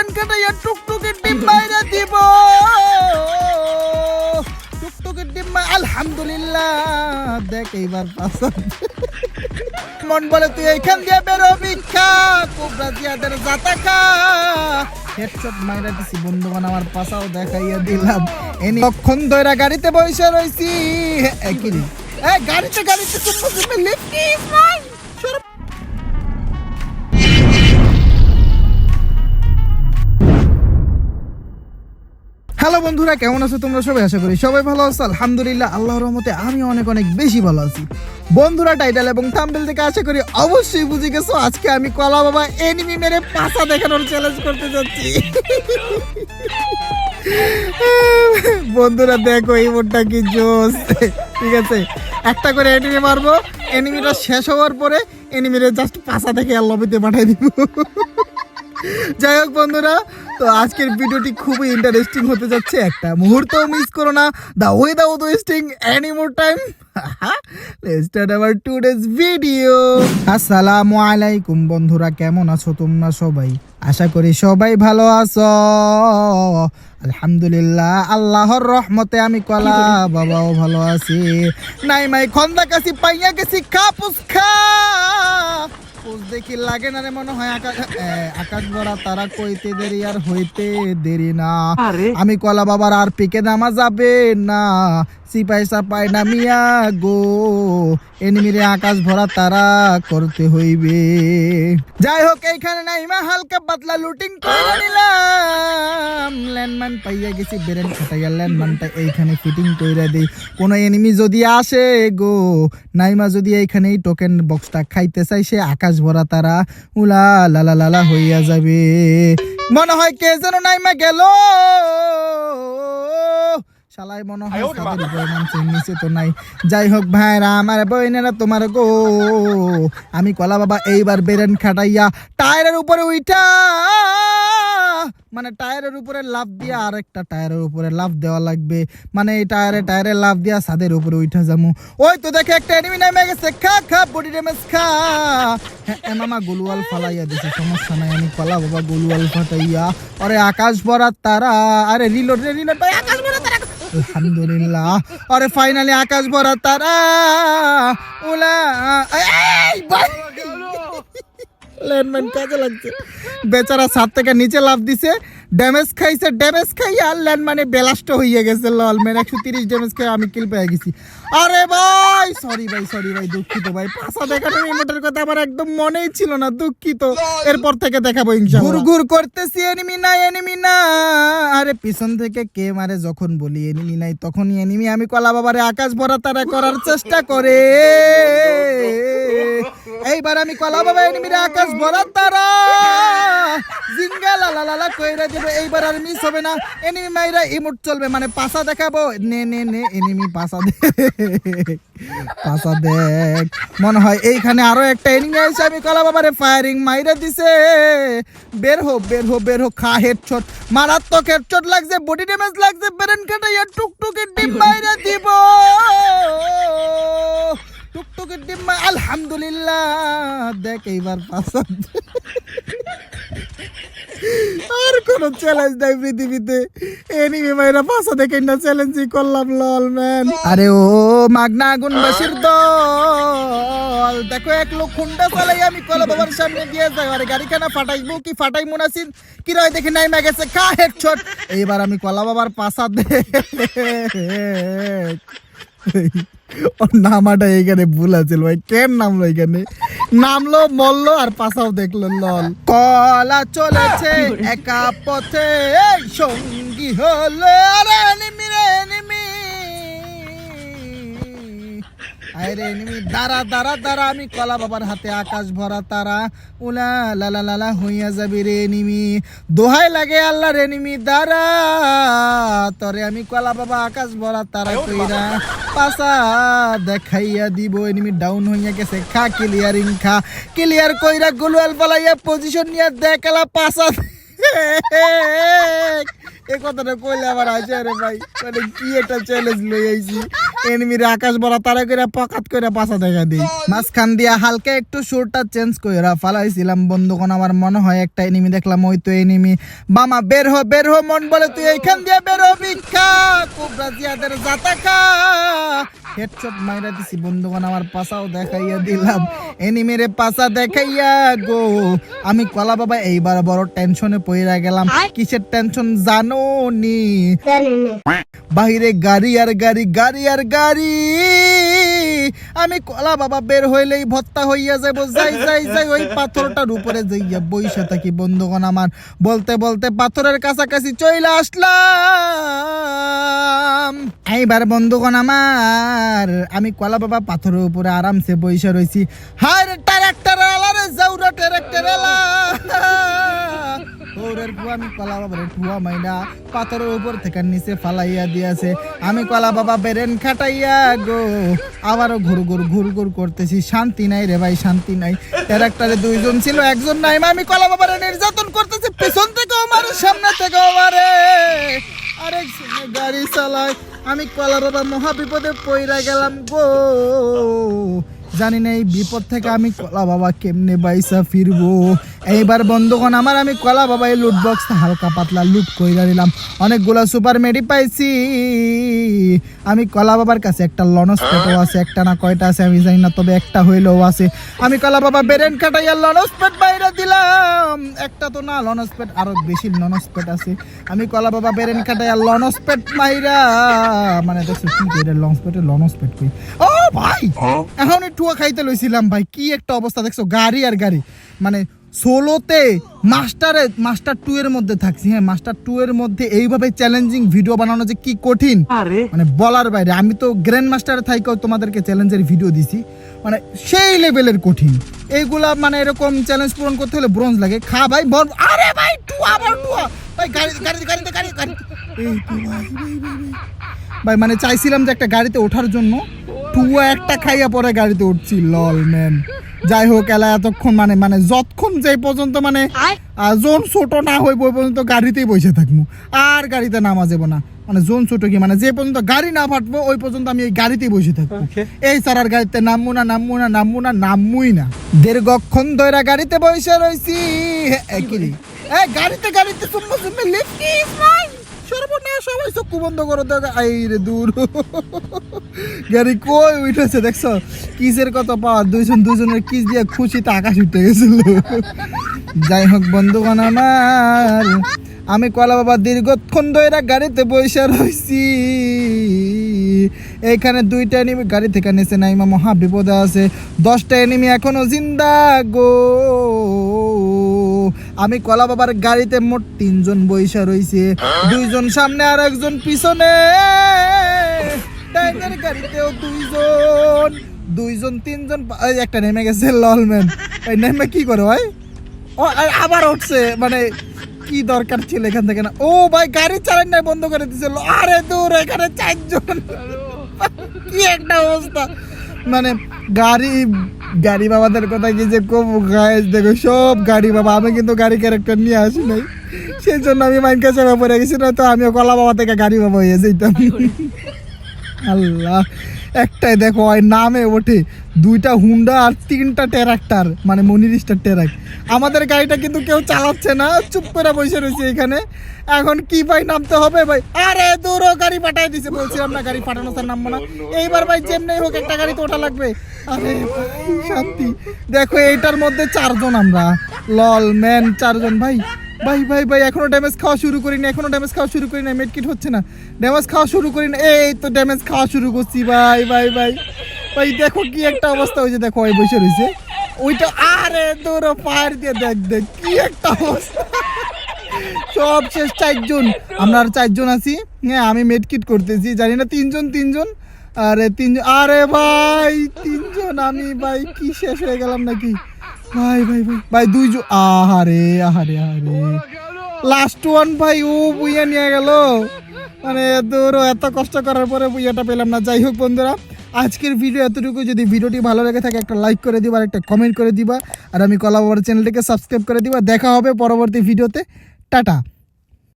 বেরেন কাটাইয়া টুকটুকির ডিম বাইরে দিব টুকটুকির ডিম আলহামদুলিল্লাহ দেখ এইবার পাসন মন বলে তুই এইখান দিয়ে বেরো ভিক্ষা কোবরা জিয়াদের জাতা খা হেডশট মাইরা দিছি বন্ধুগণ আমার পাশাও দেখাইয়া দিলাম এনি কখন ধইরা গাড়িতে বসে রইছি একই এ গাড়িতে গাড়িতে চুপ লিফট হ্যালো বন্ধুরা, কেমন আছো তোমরা সবাই? আশা করি সবাই ভালো আছো। আলহামদুলিল্লাহ, আল্লাহর রহমতে আমি অনেক অনেক বেশি ভালো আছি। বন্ধুরা টাইটেল এবং থাম্বনেল থেকে আশা করি অবশ্যই বুঝে গেছো, আজকে আমি কলা বাবা এনিমি মেরে পাছা দেখানোর চ্যালেঞ্জ করতে যাচ্ছি। বন্ধুরা, দেখো এই মোটটা কি জোস ঠিক আছে? একটা করে এনিমি মারবো এনিমিটা শেষ হওয়ার পরে এনিমিরে জাস্ট দেখে আর লবিতে পাঠাই দিব। যাই হোক বন্ধুরা তো আজকের ভিডিওটি খুবই ইন্টারেস্টিং হতে যাচ্ছে। একটা মুহূর্ত মিস করো না। The without wasting any more time let's start our today's video আসসালামু আলাইকুম বন্ধুরা, কেমন আছো তোমরা সবাই? আশা করি সবাই ভালো আছো। আলহামদুলিল্লাহ, আল্লাহর রহমতে আমি কলা বাবাও ভালো আছি। নাই মাই খন্দা কাছি পাইয়া গেছি খা। পুস্খা পোজ দেখি লাগে না রে মনে হয় আকাশ আকাশ বড়া তারা কইতে দেরি আর হইতে দেরি না। আমি কলা বাবার আর পিকে নামা যাবে না। সিপাই সাপাই নামিয়া গো। এনিমিরে আকাশ ভরা তারা করতে হইবে। যাই হোক, এইখানে নাই মা, হালকা পাতলা লুটিং করে নিলাম। ল্যান্ডম্যান পাইয়া গেছি, বেরেন খাটাইয়া ল্যান্ডম্যানটা এইখানে ফিটিং কইরা দেই। কোনো এনিমি যদি আসে গো, নাইমা যদি এইখানে এই টোকেন বক্সটা খাইতে চাই সে আকাশ ভরা তারা উলা লালা লালা হইয়া যাবে। মনে হয় কে যেন নাইমা গেল। শালাই মনে হয় তাদের উপরে নামছে নিচে তো নাই। যাই হোক ভাইরা আমার বইনেরা তোমার গো আমি কলা বাবা এইবার বেরেন খাটাইয়া টায়ারের উপরে উইঠা। মানে টায়ারের উপরে লাভ দিয়া আর একটা টায়ারের উপরে লাভ দেওয়া লাগবে। মানে এই টায়ারে টায়ারে লাভ দিয়া ছাদের উপরে উঠা যামু। ওই তো দেখে একটা এনিমি নেমে গেছে। খা খা বডি ড্যামেজ খা। হ্যাঁ মামা গোলুয়াল ফালাইয়া দিছে সমস্যা নাই আমি কলা বাবা গোলুয়াল ফাটাইয়া। আরে আকাশ ভরা তারা আরে রিলোড রে রিলোড ভাই আকাশ ভরা তারা। আলহামদুলিল্লাহ। আরে ফাইনালি আকাশ ভরা তারা। উলা এই ভাই। ল্যান্ডম্যান কাজে লাগছে। বেচারা ছাদ থেকে নিচে লাভ দিছে। ড্যামেজ খাইছে ড্যামেজ খাই আর ল্যান্ডম্যানে বেলাস্ট হয়ে গেছে লল মেন একশো তিরিশ ড্যামেজ খাই আমি কিল পেয়ে গেছি। আরে ভাই সরি ভাই সরি ভাই, দুঃখিত ভাই। পাশা দেখানোর ইমোটের কথা আমার একদম মনেই ছিল না, দুঃখিত। এরপর থেকে দেখাবো ইনশাআল্লাহ। ঘুর ঘুর করতেছি এনিমি না এনিমি না আরে পিছন থেকে কে মারে যখন বলি এনিমি নাই, তখনই এনিমি আমি কলা বাবারে আকাশ ভরা তারা করার চেষ্টা করে। এইবার আমি কলা বাবা এনিমিরে আকাশ ভরা তারা। জিঙ্গা লালা লালা কইরা দেবে এইবার আর মিস হবে না। এনিমি মাইরা ইমোট চলবে মানে পাসা দেখাবো। নে নে নে এনিমি পাসা দে। পাসা দেখ। মনে হয় এইখানে আরও একটা এনিমি আছে আমি কলা বাবারে ফায়ারিং মাইরা দিছে। বের হো বের হো বের হো খা হেডশট মারাত্মক হেডশট লাগছে বডি ড্যামেজ লাগছে, বেরেন কাটাইয়া টুকটুকি ডিম মাইরা দিব। টুকটুকির ডিম আলহামদুলিল্লাহ। দেখ এইবার পাসা আর কোন চ্যালেঞ্জ নাই পৃথিবীতে। এনিমি মাইরা পাশা দেখে না চ্যালেঞ্জই করলাম লল ম্যান আরে ও মাগনা আগুন বাসির দল। দেখো, এক লোক খুন্ডা চালাই আমি কলা বাবার সামনে দিয়ে যাই। আরে কেনা ফাটাইবো কি? ফাটাই মুনাসিন কি রয় দেখে নাই গেছে কা হেডশট এইবার আমি কলা বাবার পাশা দে ওর নামাটা এখানে ভুল আছে ভাই। কেন নামলো এখানে নামলো মরলো আর পাশাও দেখল লল। কলা চলেছে একা পথে সঙ্গী হলো। আরে আরে এনিমি দাঁড়া দাঁড়া দাঁড়া আমি কলা বাবার হাতে আকাশ ভরা তারা। উলা লালা লালা হইয়া যাবে রে এনিমি। দোহাই লাগে আল্লাহ রে এনিমি দাঁড়া। তরে আমি কলা বাবা আকাশ ভরা তারা কইরা পাসা দেখাইয়া দিব। এনিমি ডাউন হইয়া গেছে খা ক্লিয়ারিং খা। ক্লিয়ার কইরা গোলওয়াল পালাইয়া পজিশন নিয়ে দেখালা পাসা এই কথাটা কইলে আবার আছে আরে ভাই মানে কি একটা চ্যালেঞ্জ লই আইছি। এনিমির আকাশ বড় তারা করে পকাত করে পাছা দেখা দিই। মাঝখান দিয়া হালকা একটু সুরটা চেঞ্জ কইরা ফালাইছিলাম। বন্ধুগণ, আমার মনে হয় একটা এনিমি দেখলাম, ওই তো এনিমি। বামা বের হ বের হ মন বলে, তুই এইখান দিয়ে বের হ ভিক্ষা। কুবরা জিয়াদের জাতাকা হেডশট মাইরা দিছি বন্ধুগণ আমার পাশাও দেখাইয়া দিলাম। এনিমেরে পাশা দেখাইয়া গো। আমি কলা বাবা এইবার বড় টেনশনে পইরা গেলাম। কিসের টেনশন জানো নি। বাহিরে গাড়ি আর গাড়ি গাড়ি আর গাড়ি। আমি কলা বাবা বের হইলেই ভত্তা হইয়া যাব যাই যাই যাই ওই পাথরটার উপরে যাইয়া বইসা থাকি বন্ধুগণ আমার বলতে বলতে পাথরের কাছাকাছি চলে আসলাম এইবার বন্ধুগণ আমার আমি কলা বাবা পাথরের উপরে আরামসে বইসা রইছি হায় ট্রাক্টর আলারে যাউরা ট্রাক্টর আলা ওরের পুয়া আমি কলা বাবার ঠুয়া মাইনা পাথরের উপর থেকে নিচে ফালাইয়া দিয়েছে আমি কলা বাবা বেরেন খাটাইয়া গো। আবারও ঘুর ঘুর ঘুর ঘুর করতেছি শান্তি নাই রে ভাই, শান্তি নাই। ক্যারেক্টারে দুইজন ছিল, একজন নাই। আমি কলা বাবার নির্যাতন করতেছি পেছন থেকে আমার সামনে থেকে আমারে আরেকজনে গাড়ি চালায় আমি কলা বাবা মহা বিপদে পইরা গেলাম গো। জানি না এই বিপদ থেকে আমি কলা বাবা কেমনে বাইসা ফিরবো এইবার বন্ধুগণ আমার আমি কলা বাবা এই লুট বক্স হালকা পাতলা লুট কইরা দিলাম। অনেকগুলো সুপার মেডি পাইছি। আমি কলা বাবার কাছে একটা লনস পেটও আছে একটা না কয়টা আছে আমি জানি না তবে একটা হইলেও আছে। আমি কলা বাবা বেরেন কাটাইয়া লনস পেট বাইরে দিলাম। একটা তো না লনস পেট আরও বেশি লনস পেট আছে। আমি কলা বাবা বেরেন কাটাইয়া লনস পেট মাইরা মানে দেখছ কি কইরা লনস পেটে লনস পেট কই ও ভাই এখন একটু খাইতে লইছিলাম ভাই কি একটা অবস্থা দেখছ গাড়ি আর গাড়ি। মানে সোলোতে মাস্টারে মাস্টার টু এর মধ্যে থাকছি হ্যাঁ মাস্টার টু এর মধ্যে এইভাবে চ্যালেঞ্জিং ভিডিও বানানো যে কি কঠিন। মানে বলার বাইরে আমি তো গ্র্যান্ড মাস্টারে থাইকেও তোমাদেরকে চ্যালেঞ্জের ভিডিও দিছি। মানে সেই লেভেলের কঠিন। এইগুলা মানে এরকম চ্যালেঞ্জ পূরণ করতে হলে ব্রোঞ্জ লাগে। খা ভাই আরে ভাই টুয়া আবার টুয়া ভাই গাড়ি গাড়ি গাড়িতে গাড়ি গাড়ি টুয়া, ভাই, মানে চাইছিলাম যে একটা গাড়িতে ওঠার জন্য। টুয়া একটা খাইয়া পরে গাড়িতে উঠছি লল ম্যান যাই হোক এলা এতক্ষণ মানে মানে যতক্ষণ যে পর্যন্ত মানে জোন ছোট না হইব ওই পর্যন্ত গাড়িতেই বসে থাকব আর গাড়িতে নামা যাব না। মানে জোন ছোট কি? মানে যে পর্যন্ত গাড়ি না ফাটবো ওই পর্যন্ত আমি এই গাড়িতেই বসে থাকব এই স্যার আর গাড়িতে নামবো না নামবো না নামবো না নামবই না। দীর্ঘক্ষণ ধরে গাড়িতে বসে রয়েছি একই এই গাড়িতে গাড়িতে লিফট সর্বনাশ সবাই চক্ষু বন্ধ করো তো, আই রে দূর। গাড়ি কই উঠেছে, দেখছ? কিসের কত পাওয়ার দুইজন দুইজনের কিস দিয়ে খুশিতে আকাশ উঠে গেছিল। যাই হোক বন্ধুগণ আমার, আমি কলা বাবা দীর্ঘক্ষণ ধরে গাড়িতে বসে রয়েছি এইখানে দুইটা এনিমি গাড়ি থেকে নিচে নাইমা মহা বিপদে আছে। দশটা এনিমি এখনও জিন্দা গো। আমি কলা বাবার গাড়িতে মোট তিনজন বৈশা রইছে। দুইজন সামনে আর একজন পিছনে। টাইগার গাড়িতেও দুইজন। দুইজন তিনজন একটা নেমে গেছে ললম্যান এই নেমে কি করে ভাই? ও আবার উঠছে মানে কি দরকার ছিল এখান থেকে না। ও ভাই গাড়ি চালান নাই বন্ধ করে দিছিল আরে দূর এখানে চারজন। কি একটা অবস্থা। মানে গাড়ি গাড়ি বাবাদের কথা কি যে কম? গায়েস দেখো, সব গাড়ি বাবা, আমি কিন্তু গাড়ি ক্যারেক্টার নিয়ে আসি নাই। সেই জন্য আমি মাইন কাছে পড়ে গেছি না তো আমিও কলা বাবা থেকে গাড়ি বাবা হয়ে যেতাম। আল্লাহ, একটাই দেখো, ওই নামে ওঠে। দুইটা হুন্ডা আর তিনটা ট্রাক্টর মানে মনির স্টার ট্রাক আমাদের গাড়িটা কিন্তু কেউ চালাচ্ছে না, চুপ করে বসে রয়েছে এখানে। এখন কি ভাই নামতে হবে ভাই? আরে দূর গাড়ি পাঠাই দিছে বলছিলাম না গাড়ি পাঠানো স্যার নামবো না। এইবার ভাই যেমনি হোক একটা গাড়ি তো ওঠা লাগবে। আরে শান্তি। দেখো, এইটার মধ্যে চারজন আমরা। লল, ম্যান, চারজন ভাই। ভাই ভাই ভাই, এখনও ড্যামেজ খাওয়া শুরু করিনি, এখনও ড্যামেজ খাওয়া শুরু করি না মেডকিট হচ্ছে না। ড্যামেজ খাওয়া শুরু করি না এই তো ড্যামেজ খাওয়া শুরু করছি, ভাই ভাই ভাই। ভাই, দেখো কি একটা অবস্থা হয়েছে দেখো, ওই বসে রয়েছে। ওইটা, আরে দৌড়ো পায়ের দিয়ে দেখ দেখ, কি একটা অবস্থা। সব শেষ চারজন, আমরা আর চারজন আছি। হ্যাঁ আমি মেডকিট করতেছি, জানি না তিনজন তিনজন? আরে তিনজন, আরে, ভাই, তিনজন আমি, ভাই, কি শেষ হয়ে গেলাম নাকি? ভাই ভাই ভাই ভাই, দুই জো আহারে আহারে আহারে। লাস্ট ওয়ান ভাই, ও বুইয়া নিয়ে গেল। মানে দৌড়ো এত কষ্ট করার পরে বুইয়াটা পেলাম না। যাই হোক বন্ধুরা, আজকের ভিডিও এতটুকু। যদি ভিডিওটি ভালো লেগে থাকে, একটা লাইক করে দিবা আর একটা কমেন্ট করে দিবা। আর আমি কলা বাবার চ্যানেলটিকে সাবস্ক্রাইব করে দিবা। দেখা হবে পরবর্তী ভিডিওতে টাটা।